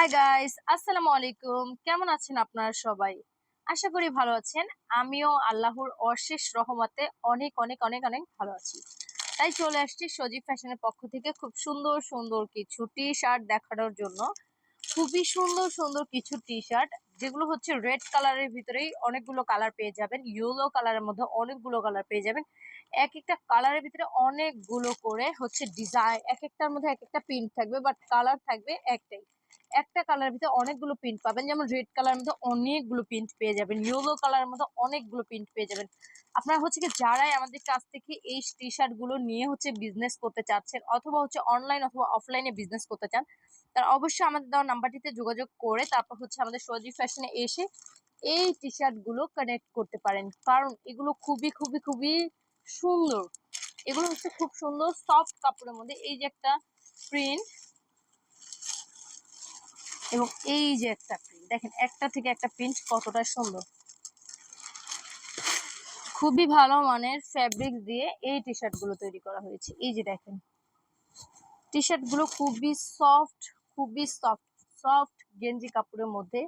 Hi guys আসসালামু আলাইকুম কেমন আছেন আপনারা সবাই? আশা করি ভালো আছেন। আমিও আল্লাহর অশেষ রহমতে অনেক অনেক অনেক অনেক ভালো আছি। তাই চলে আসছি সজীব ফ্যাশনের পক্ষ থেকে খুব সুন্দর সুন্দর কিছু টি শার্ট দেখানোর জন্য। খুবই সুন্দর সুন্দর কিছু টি শার্ট যেগুলো হচ্ছে রেড কালারের ভিতরেই অনেকগুলো কালার পেয়ে যাবেন। ইয়েলো কালারের মধ্যে অনেকগুলো কালার পেয়ে যাবেন। এক একটা কালারের ভিতরে অনেকগুলো করে হচ্ছে ডিজাইন এক একটার মধ্যে এক একটা প্রিন্ট থাকবে বাট কালার থাকবে একটাই। একটা কালারের ভিতরে অনেকগুলো প্রিন্ট পাবেন। যেমন রেড কালারের মধ্যে অনেকগুলো প্রিন্ট পেয়ে যাবেন। ইয়েলো কালারের মধ্যে অনেকগুলো প্রিন্ট পেয়ে যাবেন। আপনারা হচ্ছে কি যারাই আমাদের কাছ থেকে এই টি শার্টগুলো নিয়ে হচ্ছে বিজনেস করতে চাচ্ছেন অথবা হচ্ছে অনলাইন অথবা অফলাইনে বিজনেস করতে চান, তারা অবশ্যই আমাদের দেওয়া নাম্বারটিতে যোগাযোগ করে তারপর হচ্ছে আমাদের সজি ফ্যাশনে এসে এই টি শার্টগুলো কানেক্ট করতে পারেন। কারণ এগুলো খুবই খুবই খুবই সুন্দর। এগুলো হচ্ছে খুব সুন্দর সফট কাপড়ের মধ্যে এই যে একটা প্রিন্ট এবং এই যে একটা প্রিন্ট দেখেন, একটা থেকে একটা প্রিন্ট কতটা সুন্দর। খুবই ভালো মানের ফ্যাব্রিক দিয়ে এই টি শার্টগুলো তৈরি করা হয়েছে। এই যে দেখেন টি শার্টগুলো খুবই সফট খুবই সফট সফট গেঞ্জি কাপড়ের মধ্যে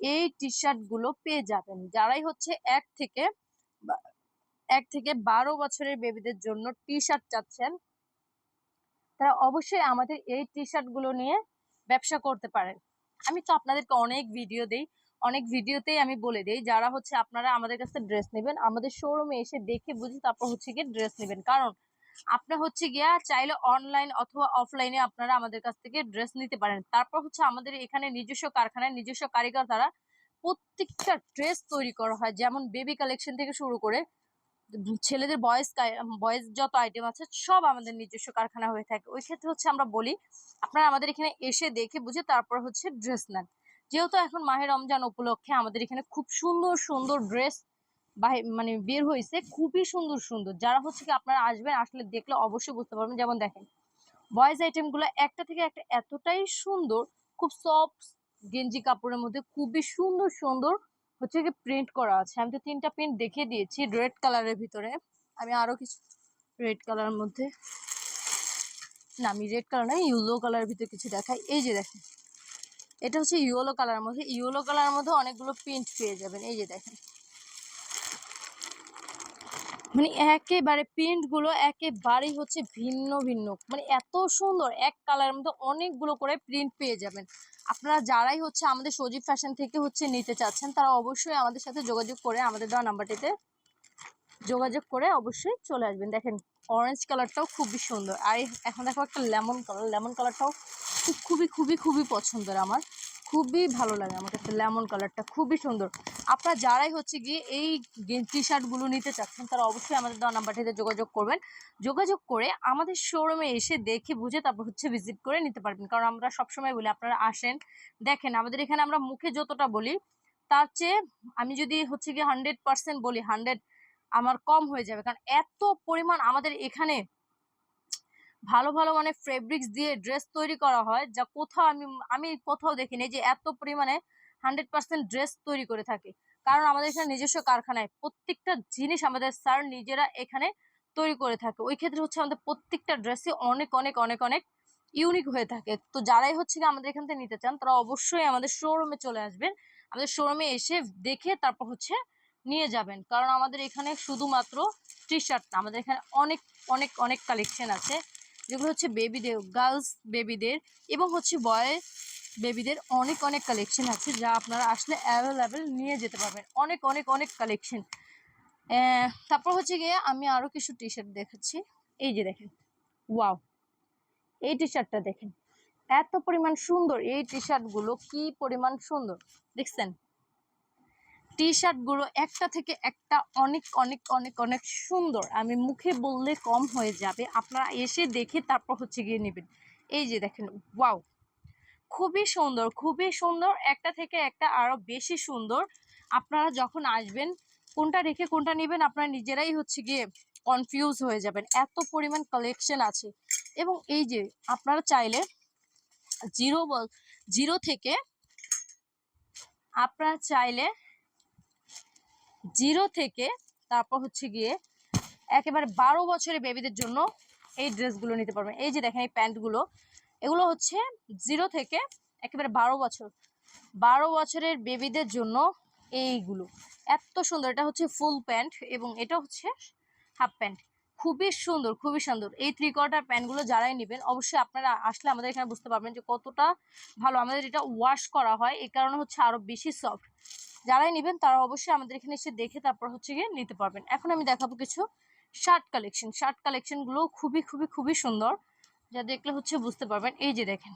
এই টি শার্টগুলো পেয়ে যাবেন। যারাই হচ্ছে এক থেকে এক থেকে বারো বছরের বেবিদের জন্য টি শার্ট চাচ্ছেন, তারা অবশ্যই আমাদের এই টি শার্টগুলো নিয়ে ব্যবসা করতে পারেন। আমি তো আপনাদেরকে অনেক ভিডিও দেই, অনেক ভিডিওতেই আমি বলে দেই, যারা হচ্ছে আপনারা আমাদের কাছে ড্রেস নেবেন, আমাদের শোরুমে এসে দেখে বুঝে তারপর হচ্ছে গিয়ে ড্রেস নেবেন। কারণ আপনার হচ্ছে গিয়া চাইলে অনলাইন অথবা অফলাইনে আপনারা আমাদের কাছ থেকে ড্রেস নিতে পারেন। তারপর হচ্ছে আমাদের এখানে নিজস্ব কারখানায় নিজস্ব কারিগর দ্বারা প্রত্যেকটা ড্রেস তৈরি করা হয়। যেমন বেবি কালেকশন থেকে শুরু করে ছেলেদের বয়েজ বয়েজ যত আইটেম আছে সব আমাদের নিজস্ব কারখানা হয়ে থাকে। ওই ক্ষেত্রে হচ্ছে আমরা বলি, আপনারা আমাদের এখানে এসে দেখে বুঝে তারপর হচ্ছে ড্রেস নেন। যেহেতু এখন মাহের রমজান উপলক্ষে আমাদের এখানে খুব সুন্দর সুন্দর ড্রেস মানে বের হয়েছে, খুবই সুন্দর সুন্দর। যারা হচ্ছে কি আপনারা আসবেন, আসলে দেখলে অবশ্যই বুঝতে পারবেন। যেমন দেখেন বয়েজ আইটেমগুলো একটা থেকে একটা এতটাই সুন্দর, খুব সফট গেঞ্জি কাপড়ের মধ্যে খুবই সুন্দর সুন্দর হচ্ছে কি প্রিন্ট করা আছে। আমি তো তিনটা প্রিন্ট দেখিয়ে দিয়েছি রেড কালারের ভিতরে। আমি আরও কিছু রেড কালারের মধ্যে না, আমি রেড কালার না ইয়েলো কালারের ভিতরে কিছু দেখাই। এই যে দেখেন, এটা হচ্ছে ইয়েলো কালারের মধ্যে। ইয়েলো কালারের মধ্যে অনেকগুলো প্রিন্ট পেয়ে যাবেন। এই যে দেখেন মানে একেবারে প্রিন্টগুলো একেবারেই হচ্ছে ভিন্ন ভিন্ন মানে এত সুন্দর। এক কালারের মধ্যে অনেকগুলো করে প্রিন্ট পেয়ে যাবেন। আপনারা যারাই হচ্ছে আমাদের সজীব ফ্যাশন থেকে হচ্ছে নিতে চাচ্ছেন, তারা অবশ্যই আমাদের সাথে যোগাযোগ করে আমাদের দেওয়া নাম্বারটিতে যোগাযোগ করে অবশ্যই চলে আসবেন। দেখেন অরেঞ্জ কালারটাও খুবই সুন্দর। আর এখন দেখো একটা লেমন কালার লেমন কালারটাও খুব, খুবই খুবই খুবই পছন্দের আমার। খুবই ভালো লাগে আমার কাছে লেমন কালারটা, খুবই সুন্দর। আপনারা যারাই হচ্ছে গিয়ে এই টি শার্টগুলো নিতে চাচ্ছেন, তারা অবশ্যই আমাদের দেওয়া নাম্বারটিতে যোগাযোগ করবেন। যোগাযোগ করে আমাদের শোরুমে এসে দেখে বুঝে তারপর হচ্ছে ভিজিট করে নিতে পারবেন। কারণ আমরা সবসময় বলি, আপনারা আসেন, দেখেন, আমাদের এখানে আমরা মুখে যতটা বলি, তার চেয়ে আমি যদি হচ্ছে গিয়ে হান্ড্রেড পার্সেন্ট বলি হান্ড্রেড আমার কম হয়ে যাবে। কারণ এত পরিমাণ আমাদের এখানে ভালো ভালো মানে ফেব্রিক্স দিয়ে ড্রেস তৈরি করা হয়, যা কোথাও আমি আমি কোথাও দেখিনি। যে এত পরিমাণে হান্ড্রেড পার্সেন্ট ড্রেস তৈরি করে থাকে। কারণ আমাদের এখানে নিজস্ব কারখানায় প্রত্যেকটা জিনিস আমাদের স্যার নিজেরা এখানে তৈরি করে থাকে। ওই ক্ষেত্রে হচ্ছে আমাদের প্রত্যেকটা ড্রেসই অনেক অনেক অনেক অনেক ইউনিক হয়ে থাকে। তো যারাই হচ্ছে গিয়ে আমাদের এখান থেকে নিতে চান, তারা অবশ্যই আমাদের শোরুমে চলে আসবেন। আমাদের শোরুমে এসে দেখে তারপর হচ্ছে নিয়ে যাবেন। কারণ আমাদের এখানে শুধুমাত্র টি শার্ট না আমাদের এখানে অনেক অনেক অনেক কালেকশন আছে। যেগুলো হচ্ছে বেবিদের গার্লস বেবিদের এবং হচ্ছে বয় বেবিদের অনেক অনেক কালেকশন আছে যা আপনারা আসলে অ্যাভেলেবেল নিয়ে যেতে পারবেন। অনেক অনেক অনেক কালেকশন তারপর হচ্ছে গিয়ে আমি আরও কিছু টি শার্ট দেখাচ্ছি। এই যে দেখেন ওয়াও এই টি শার্টটা দেখেন, এত পরিমাণ সুন্দর। এই টি শার্টগুলো কি পরিমাণ সুন্দর? দেখছেন? টি শার্টগুলো একটা থেকে একটা অনেক অনেক অনেক অনেক সুন্দর। আমি মুখে বললে কম হয়ে যাবে। আপনারা এসে দেখে তারপর হচ্ছে গিয়ে নেবেন। এই যে দেখেন, ওয়াও! খুবই সুন্দর খুবই সুন্দর। একটা থেকে একটা আরও বেশি সুন্দর। আপনারা যখন আসবেন, কোনটা রেখে কোনটা নেবেন, আপনারা নিজেরাই হচ্ছে গিয়ে কনফিউজ হয়ে যাবেন। এত পরিমাণ কালেকশন আছে। এবং এই যে আপনারা চাইলে জিরো জিরো থেকে আপনারা চাইলে জিরো থেকে তারপর হচ্ছে গিয়ে একেবারে বারো বছরের বেবিদের জন্য এই ড্রেসগুলো নিতে পারবেন এই যে দেখেন এই প্যান্টগুলো, এগুলো হচ্ছে জিরো থেকে একেবারে বারো বছর, বারো বছরের বেবিদের জন্য এইগুলো। এত সুন্দর, এটা হচ্ছে ফুল প্যান্ট এবং এটা হচ্ছে হাফ প্যান্ট খুবই সুন্দর খুবই সুন্দর। এই থ্রি কোয়ার্টার প্যান্টগুলো যারাই নেবেন, অবশ্যই আপনারা আসলে আমাদের এখানে বুঝতে পারবেন যে কতটা ভালো। আমাদের এটা ওয়াশ করা হয় এই কারণে হচ্ছে আরও বেশি সফট যারাই নেবেন তারা অবশ্যই আমাদের এখানে এসে দেখে তারপর হচ্ছে গিয়ে নিতে পারবেন। এখন আমি দেখাবো কিছু শার্ট কালেকশন শার্ট কালেকশনগুলো খুবই খুবই খুবই সুন্দর। যা দেখলে হচ্ছে বুঝতে পারবেন। এই যে দেখেন।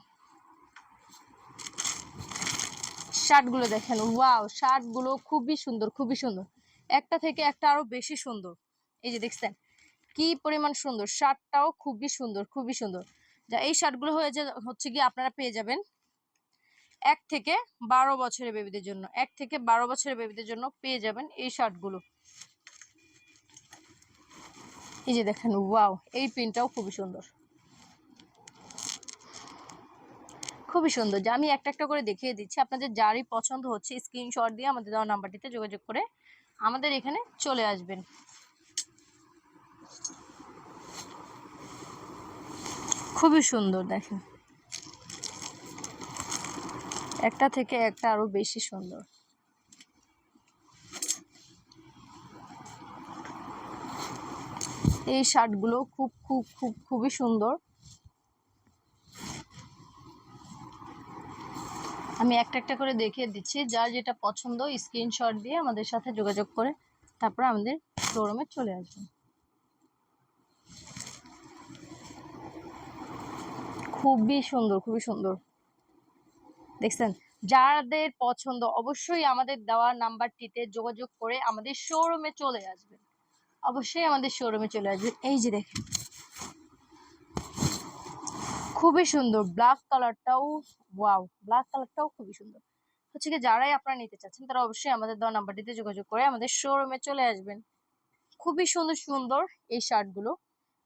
শার্টগুলো দেখেন। ওয়াও শার্টগুলো খুবই সুন্দর খুবই সুন্দর। একটা থেকে একটা আরও বেশি সুন্দর। এই যে দেখছেন? কি পরিমাণ সুন্দর। শার্টটাও খুবই সুন্দর খুবই সুন্দর। যা এই শার্টগুলো হয়ে যে হচ্ছে কি আপনারা পেয়ে যাবেন। এক থেকে বারো বছরের বেবিদের জন্য, এক থেকে বারো বছরের বেবিদের জন্য পেয়ে যাবেন এই শার্টগুলো এই যে দেখেন ওয়াও এই প্রিন্টটাও খুবই সুন্দর। খুবই সুন্দর। যে আমি একটা একটা করে দেখিয়ে দিচ্ছি, আপনাদের যারই পছন্দ হচ্ছে স্ক্রিনশট দিয়ে আমাদের দেওয়া নাম্বারটিতে যোগাযোগ করে আমাদের এখানে চলে আসবেন। খুবই সুন্দর, দেখেন। একটা থেকে একটা আরও বেশি সুন্দর। এই শার্টগুলো খুব খুব খুব, খুবই সুন্দর। আমি একটা একটা করে দেখিয়ে দিচ্ছি। যার যেটা পছন্দ, স্ক্রিনশট দিয়ে আমাদের সাথে যোগাযোগ করে তারপর আমাদের শোরুমে চলে আসবেন। খুবই সুন্দর খুবই সুন্দর। দেখছেন? যাদের পছন্দ, অবশ্যই আমাদের দেওয়া নাম্বারটিতে যোগাযোগ করে আমাদের শোরুমে চলে আসবেন। অবশ্যই আমাদের শোরুমে চলে আসবেন। এই যে দেখেন। খুবই সুন্দর। ব্ল্যাক কালারটাও ওয়াও ব্ল্যাক কালারটাও খুবই সুন্দর। হচ্ছে কি, যারাই আপনারা নিতে চাচ্ছেন, তারা অবশ্যই আমাদের দেওয়া নাম্বারটিতে যোগাযোগ করে আমাদের শোরুমে চলে আসবেন। খুবই সুন্দর সুন্দর এই শার্টগুলো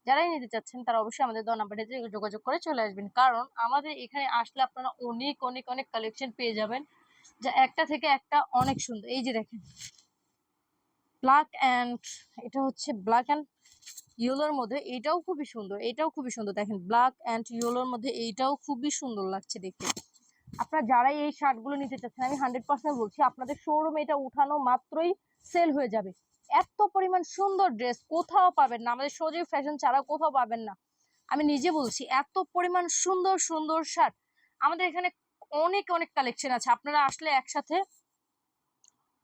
যারাই নিতে চাচ্ছেন, তারা অবশ্যই আমাদের দেওয়া নাম্বারটিতে যোগাযোগ করে চলে আসবেন। কারণ আমাদের এখানে আসলে আপনারা অনেক অনেক অনেক কালেকশন পেয়ে যাবেন, যা একটা থেকে একটা অনেক সুন্দর। এই যে দেখেন ব্ল্যাক অ্যান্ড এটা হচ্ছে ব্ল্যাক অ্যান্ড ইয়েলোর মধ্যে এটাও খুবই সুন্দর, এটাও খুবই সুন্দর। দেখেন ব্ল্যাক অ্যান্ড ইয়েলোর মধ্যে এইটাও খুবই সুন্দর লাগছে দেখতে। আপনারা যারাই এই শার্টগুলো নিতে চাচ্ছেন, আমি হান্ড্রেড পার্সেন্ট বলছি, আপনাদের শোরুমে এটা উঠানো মাত্রই সেল হয়ে যাবে। এত পরিমাণ সুন্দর ড্রেস কোথাও পাবেন না। আমাদের সজীব ফ্যাশন ছাড়া কোথাও পাবেন না। আমি নিজে বলছি, এত পরিমাণ সুন্দর সুন্দর শার্ট আমাদের এখানে অনেক অনেক কালেকশন আছে। আপনারা আসলে একসাথে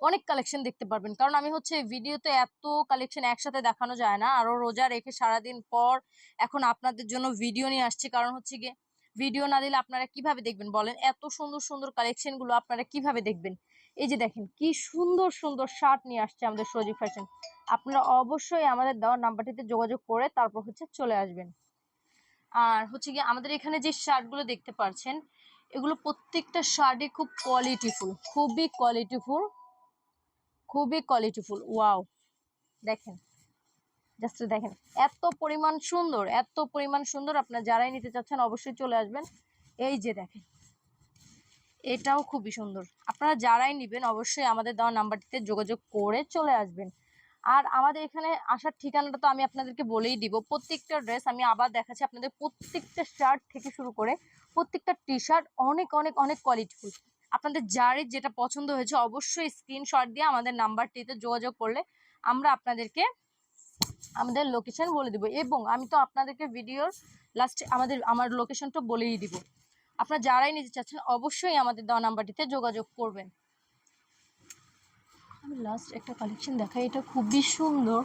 অনেক কালেকশন দেখতে পারবেন। কারণ আমি হচ্ছে ভিডিওতে এত কালেকশন একসাথে দেখানো যায় না। আরও রোজা রেখে সারাদিন পর এখন আপনাদের জন্য ভিডিও নিয়ে আসছে। কারণ হচ্ছে গিয়ে ভিডিও না দিলে আপনারা কীভাবে দেখবেন বলেন? এত সুন্দর সুন্দর কালেকশনগুলো আপনারা কীভাবে দেখবেন? এই যে দেখেন, কি সুন্দর সুন্দর শার্ট নিয়ে আসছে আমাদের সজীব ফ্যাশন আপনারা অবশ্যই আমাদের দেওয়া নাম্বারটিতে যোগাযোগ করে তারপর হচ্ছে চলে আসবেন। আর হচ্ছে গিয়ে আমাদের এখানে যে শার্টগুলো দেখতে পাচ্ছেন এগুলো প্রত্যেকটা শার্টই খুব কোয়ালিটিফুল খুবই কোয়ালিটিফুল খুবই কোয়ালিটিফুল ওয়াও দেখেন জাস্ট দেখেন, এত পরিমাণ সুন্দর, এত পরিমাণ সুন্দর আপনারা যারাই নিতে চাচ্ছেন অবশ্যই চলে আসবেন। এই যে দেখেন এটাও খুবই সুন্দর। আপনারা যারাই নেবেন অবশ্যই আমাদের দেওয়া নাম্বারটিতে যোগাযোগ করে চলে আসবেন। আর আমাদের এখানে আসার ঠিকানাটা তো আমি আপনাদেরকে বলেই দিব। প্রত্যেকটা ড্রেস আমি আবার দেখাচ্ছি আপনাদের প্রত্যেকটা শার্ট থেকে শুরু করে প্রত্যেকটা টি শার্ট অনেক অনেক অনেক কোয়ালিটিফুল আপনাদের যারই যেটা পছন্দ হয়েছে অবশ্যই স্ক্রিনশট দিয়ে আমাদের নাম্বারটিতে যোগাযোগ করলে আমরা আপনাদেরকে আমাদের লোকেশন বলে দিব। এবং আমি তো আপনাদেরকে ভিডিওর লাস্টে আমাদের, আমার লোকেশনটা বলেই দিব। আপনারা যারাই নিতে চাচ্ছেন, অবশ্যই আমাদের দেওয়া নাম্বারটিতে যোগাযোগ করবেন। আমি লাস্ট একটা কালেকশন দেখাই, এটা খুবই সুন্দর।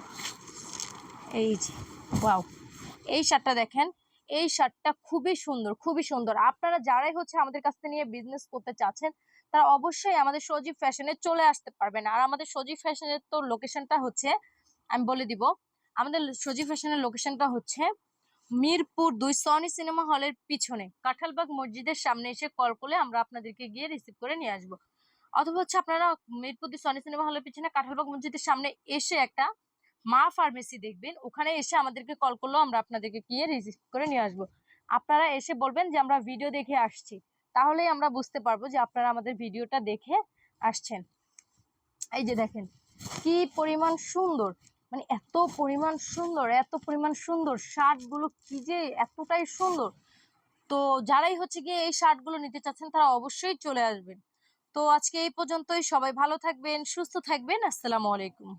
এই যে ওয়াও এই শার্টটা দেখেন, এই শার্টটা খুবই সুন্দর খুবই সুন্দর। আপনারা যারাই হচ্ছে আমাদের কাছ থেকে নিয়ে বিজনেস করতে চাচ্ছেন, তারা অবশ্যই আমাদের সজীব ফ্যাশনে চলে আসতে পারবেন। আর আমাদের সজীব ফ্যাশনের তো লোকেশনটা হচ্ছে, আমি বলে দিব, আমাদের সজীব ফ্যাশনের লোকেশনটা হচ্ছে মিরপুর দুই সনি সিনেমা হলের পিছনে কাঁঠালবাগ মসজিদের সামনে এসে কল করলে আমরা আপনাদেরকে গিয়ে রিসিভ করে নিয়ে আসব। অথবা হচ্ছে আপনারা মিরপুর দুই সনি সিনেমা হলের পিছনে কাঁঠালবাগ মসজিদের সামনে এসে একটা মা ফার্মেসি দেখবেন। ওখানে এসে আমাদেরকে কল করলেও আমরা আপনাদেরকে গিয়ে রিসিভ করে নিয়ে আসব। আপনারা এসে বলবেন যে, আমরা ভিডিও দেখে আসছি। তাহলেই আমরা বুঝতে পারব যে, আপনারা আমাদের ভিডিওটা দেখে আসছেন। এই যে দেখেন, কি পরিমাণ সুন্দর। মানে এত পরিমাণ সুন্দর, এত পরিমাণ সুন্দর শার্টগুলো কি যে এতটাই সুন্দর। তো যারাই হচ্ছে গিয়ে এই শার্টগুলো নিতে চাচ্ছেন, তারা অবশ্যই চলে আসবেন। তো আজকে এই পর্যন্তই। সবাই ভালো থাকবেন, সুস্থ থাকবেন। আসসালামু আলাইকুম।